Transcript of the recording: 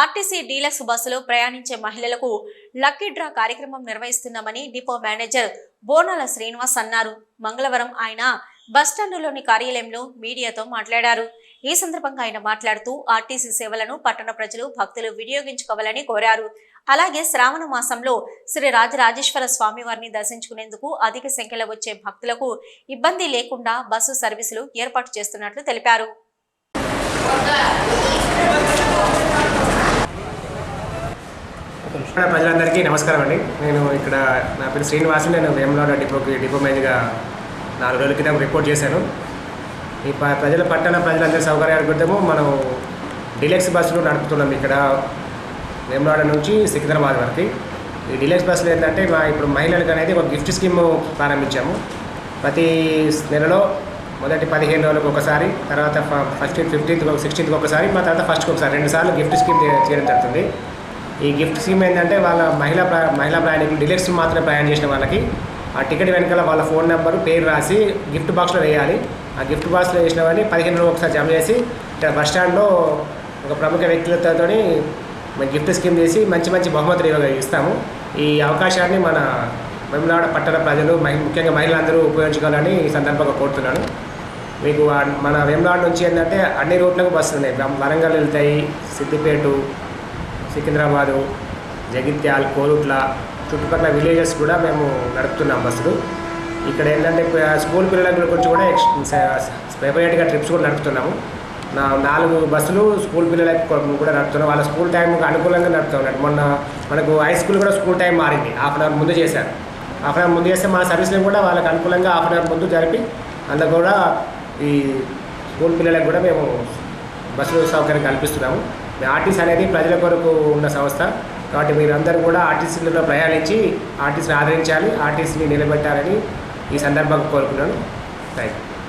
RTC deluxe బస్సులో ప్రయాణించే మహిళలకు లక్కీ డ్రా కార్యక్రమం నిర్వహిస్తున్నామని డిపో మేనేజర్ బోనాల శ్రీనివాస్ అన్నారు. మంగళవారం ఆయన బస్టాండులోని కార్యాలయంలో మీడియాతో మాట్లాడారు. ఈ సందర్భంగా ఆయన మాట్లాడుతూ ఆర్టీసీ సేవలను పట్టణ ప్రజలు భక్తులు వినియోగించుకోవాలని కోరారు. అలాగే శ్రావణ మాసంలో శ్రీ రాజరాజేశ్వర స్వామి వారిని దర్శించుకునేందుకు అధిక సంఖ్యలో వచ్చే భక్తులకు ఇబ్బంది లేకుండా బస్సు సర్వీసులు ఏర్పాటు చేస్తున్నట్లు తెలిపారు. ప్రజలందరికీ నమస్కారం అండి. నేను ఇక్కడ నా పేరు శ్రీనివాసు నేను వేమలాడ డిపోకి డిపో మేనేజ్గా నాలుగు రోజుల క్రితం రిపోర్ట్ చేశాను. ఈ ప- ప్రజల పట్టణ ప్రజలందరి సౌకర్యాల క్రితము మనం డిలెక్స్ బస్సులు నడుపుతున్నాం ఇక్కడ వేమలాడ నుంచి సికింద్రాబాద్ వరకు. ఈ డిలెక్స్ బస్సులు ఏంటంటే మా ఇప్పుడు మహిళలకు అనేది ఒక గిఫ్ట్ స్కీమ్ ప్రారంభించాము. ప్రతి నెలలో మొదటి పదిహేను రోజులకు ఒకసారి తర్వాత ఫస్ట్ ఫిఫ్టీన్త్ సిక్స్టీన్త్కి ఒకసారి మా తర్వాత ఫస్ట్కి ఒకసారి రెండు సార్లు గిఫ్ట్ స్కీమ్ చేయడం జరుగుతుంది. ఈ గిఫ్ట్ స్కీమ్ ఏంటంటే వాళ్ళ మహిళా మహిళా ప్రయాణికులు డిలెక్స్ మాత్రమే ప్రయాణం చేసిన వాళ్ళకి ఆ టికెట్ వెనకాల వాళ్ళ ఫోన్ నెంబర్ పేరు రాసి గిఫ్ట్ బాక్స్లో వేయాలి. ఆ గిఫ్ట్ బాక్స్లో వేసిన వాడిని పదిహేను రోజులు ఒకసారి జమ చేసి బస్ స్టాండ్లో ఒక ప్రముఖ వ్యక్తులతో మన గిఫ్ట్ స్కీమ్ చేసి మంచి మంచి బహుమతులు ఇస్తాము. ఈ అవకాశాన్ని మన వెమ్లాడ పట్టణ ప్రజలు మహి ముఖ్యంగా మహిళలందరూ ఉపయోగించుకోవాలని ఈ సందర్భంగా కోరుతున్నాను. మీకు మన వేమలాడ నుంచి ఏంటంటే అన్ని రూట్లకు బస్సులు ఉన్నాయి. వరంగల్ వెళ్తాయి సిద్దిపేట సికింద్రాబాదు జగిత్యాల్ కోరుట్ల చుట్టుపక్కల విలేజెస్ కూడా మేము నడుపుతున్నాం బస్సులు. ఇక్కడ ఏంటంటే స్కూల్ పిల్లల గురించి కూడా ఎక్స్ సెపరేట్గా ట్రిప్స్ కూడా నడుపుతున్నాము. నా నాలుగు బస్సులు స్కూల్ పిల్లలకు కూడా నడుపుతున్నాం. వాళ్ళ స్కూల్ టైంకి అనుకూలంగా నడుపుతున్నాం మొన్న మనకు హై స్కూల్ కూడా స్కూల్ టైం మారింది. హాఫ్ అన్ అవర్ ముందు చేశారు. హాఫ్ అన్ అవర్ ముందు చేస్తే మా సర్వీస్ని కూడా వాళ్ళకి అనుకూలంగా హాఫ్ అన్ అవర్ ముందు జరిపి అందులో కూడా ఈ స్కూల్ పిల్లలకు కూడా మేము బస్సులు సౌకర్యం కల్పిస్తున్నాము. ఆర్టీసీ అనేది ప్రజల కొరకు ఉన్న సంస్థ. కాబట్టి మీరందరూ కూడా ఆర్టీసీలలో ప్రయాణించి ఆర్టీసీని ఆదరించాలి ఆర్టీసీని నిలబెట్టాలని ఈ సందర్భంగా కోరుకున్నాను థ్యాంక్ యూ